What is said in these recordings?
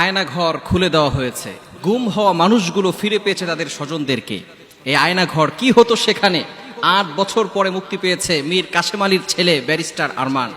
আয়না ঘর খুলে দেওয়া হয়েছে। গুম হওয়া মানুষগুলো ফিরে পেয়েছে তাদের স্বজনদেরকে। এই আয়না ঘর কি হতো সেখানে? আট বছর পরে মুক্তি পেয়েছে মীর কাশেম আলীর ছেলে ব্যারিস্টার আরমান।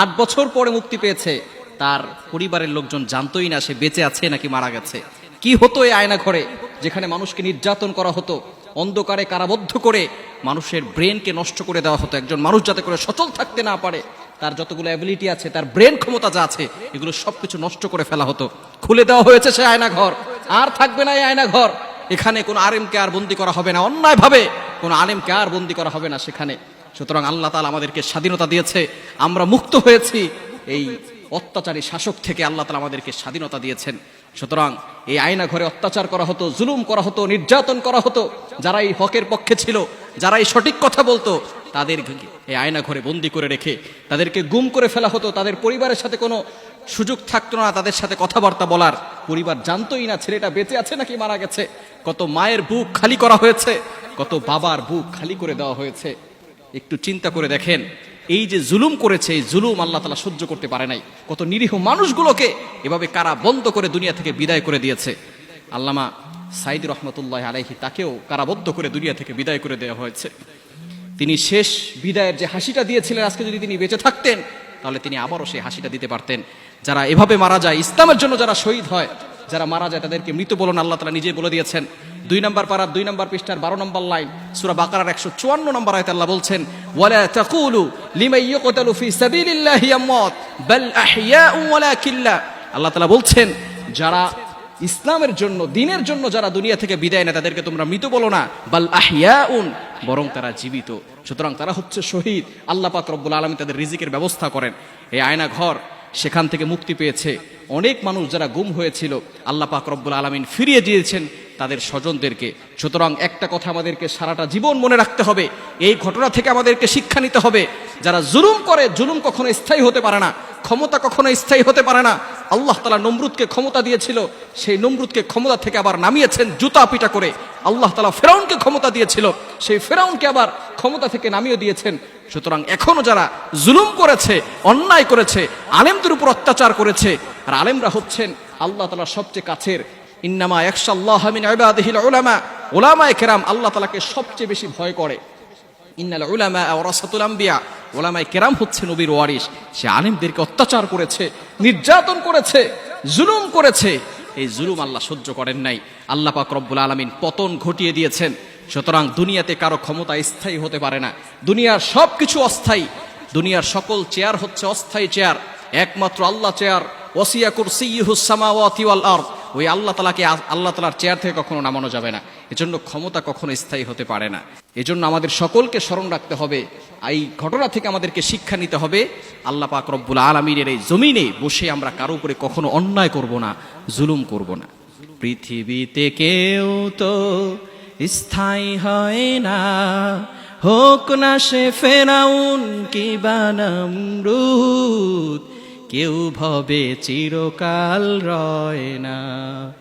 আট বছর পরে মুক্তি পেয়েছে তার পরিবারের লোকজন জানতোই না সে বেঁচে আছে নাকি মারা গেছে। কি হতো এই আয়না ঘরে যেখানে মানুষকে নির্যাতন করা হতো? অন্ধকারে কারাবদ্ধ করে মানুষের ব্রেনকে নষ্ট করে দেওয়া হতো একজন মানুষ যাতে করে সচল থাকতে না পারে। তার যতগুলো অ্যাবিলিটি আছে, তার ব্রেন ক্ষমতা যা আছে, এগুলো সবকিছু নষ্ট করে ফেলা হতো। খুলে দেওয়া হয়েছে সে আয়না ঘর। আর থাকবে না এই আয়না ঘর। এখানে কোনো আরেমকে আর বন্দি করা হবে না। অন্যায়ভাবে কোনো আলেমকে আর বন্দি করা হবে না সেখানে। সুতরাং আল্লাহ তালা আমাদেরকে স্বাধীনতা দিয়েছে। আমরা মুক্ত হয়েছি। এই অত্যাচারী শাসক থেকে আল্লাহ তালা আমাদেরকে স্বাধীনতা দিয়েছেন। সুতরাং এই আয়না ঘরে অত্যাচার করা হতো, জুলুম করা হতো, নির্যাতন করা হতো। যারা এই হকের পক্ষে ছিল, যারা এই সঠিক কথা বলতো তাদের এই আয়না ঘরে বন্দি করে রেখে তাদেরকে গুম করে ফেলা হতো, তাদের পরিবারের সাথে কোনো সুযোগ থাকতো না তাদের সাথে কথাবার্তা বলার। পরিবার জানতোই না, ছেলেটা বেঁচে আছে নাকি মারা গেছে? কত মায়ের বুক খালি করা হয়েছে, কত বাবার বুক খালি করে দেওয়া হয়েছে। একটু চিন্তা করে দেখেন, এই যে জুলুম করেছে, এই জুলুম আল্লাহ তালা সহ্য করতে পারে নাই। কত নিরীহ মানুষগুলোকে এভাবে কারা বন্ধ করে দুনিয়া থেকে বিদায় করে দিয়েছে। আল্লামা সাইদ রহমতুল্লাহ আলাইহি তাকেও কারাবদ্ধ করে দুনিয়া থেকে বিদায় করে দেওয়া হয়েছে। তিনি শেষ বিদায়ের যে হাসিটা দিয়েছিলেন, আজকে যদি তিনি বেঁচে থাকতেন, তাহলে তিনি আবারও সেই হাসিটা দিতে পারতেন। যারা এভাবে মারা যায়, ইসলামের জন্য যারা শহীদ হয়, যারা মারা যায়, তাদেরকে মৃত বলুন, আল্লাহ তালা নিজেই বলে দিয়েছেন। দুই নম্বর পাড়ার, দুই নম্বর পৃষ্ঠার বারো নম্বর লাইন, সুরা বাকারার একশো চুয়ান্ন নম্বর আয়তে আল্লাহ বলছেন ওয়ালাকিল্লা। আল্লাহ তাআলা বলছেন, যারা ইসলামের জন্য, দিনের জন্য যারা দুনিয়া থেকে বিদায় নেয়, তাদেরকে তোমরা মৃত বলো না। বাল আহিয়াউন বরং তারা জীবিত। সুতরাং তারা হচ্ছে শহীদ। আল্লাহ পাক রব্বুল আলমী তাদের রিজিকের ব্যবস্থা করেন। এই আয়না ঘর সেখান থেকে মুক্তি পেয়েছে। অনেক মানুষ যারা গুম হয়েছিল, আল্লাহ পাক রব্বুল আলমিন ফিরিয়ে দিয়েছেন তাদের স্বজনদেরকে। সুতরাং একটা কথা আমাদেরকে সারাটা জীবন মনে রাখতে হবে। এই ঘটনা থেকে আমাদেরকে শিক্ষা নিতে হবে। যারা জুলুম করে, জুলুম কখনো স্থায়ী হতে পারে না। ক্ষমতা কখনো স্থায়ী হতে পারে না। আল্লাহ তালা নমরুদকে ক্ষমতা দিয়েছিল, সেই নমরুদকে ক্ষমতা থেকে আবার নামিয়েছেন জুতা পিটা করে। আল্লাহ তালা ফেরাউনকে ক্ষমতা দিয়েছিল, সেই ফেরাউনকে আবার ক্ষমতা থেকে নামিয়ে দিয়েছেন। সুতরাং এখনও যারা জুলুম করেছে, অন্যায় করেছে, আলেমদের উপর অত্যাচার করেছে, আর আলেমরা হচ্ছেন আল্লাহ তালা সবচেয়ে কাছের। ইন্নামা একশাল্লাহ উলামা। ওলামায়ে কেরাম আল্লাহ তালাকে সবচেয়ে বেশি ভয় করে। ইন্নাল উলামা ওয়ারাসাতুল আম্বিয়া ওলামায়ে কেরাম হচ্ছে নবীর ওয়ারিস সে আলেমদেরকে অত্যাচার করেছে, নির্যাতন করেছে, জুলুম করেছে। এই জুলুম আল্লাহ সহ্য করেন নাই। আল্লাহ পাক রব্বুল আলামিন পতন ঘটিয়ে দিয়েছেন। সুতরাং দুনিয়াতে কারও ক্ষমতা স্থায়ী হতে পারে না। দুনিয়ার সব কিছু অস্থায়ী। দুনিয়ার সকল চেয়ার হচ্ছে অস্থায়ী চেয়ার। একমাত্র আল্লাহ চেয়ার। ওসিয়া কুরসি সামাওয়াতি ওয়াল আরদ। ওই আল্লাহ তালাকে আল্লাহ তালার চেয়ার থেকে কখনো নামানো যাবে না। এজন্য ক্ষমতা কখনো স্থায়ী হতে পারে না। এজন্য আমাদের সকলকে স্মরণ রাখতে হবে, এই ঘটনা থেকে আমাদেরকে শিক্ষা নিতে হবে, আল্লাহ পাক রব্বুল আলমিনের এই জমিনে বসে আমরা কারও উপরে কখনো অন্যায় করব না, জুলুম করব না। পৃথিবীতে কেউ তো স্থায়ী হয় না। হোক না সে ফেরাউন কি বানাম বানামরুদ কেউ ভবে চিরকাল রয় না।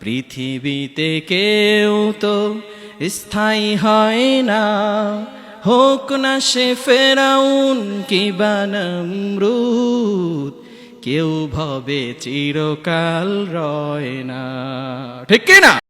পৃথিবীতে কেউ তো স্থায়ী হয় না। হোক না সে ফেরাউন কি বানামরুদ কেউ ভবে চিরকাল রয় না। ঠিক না?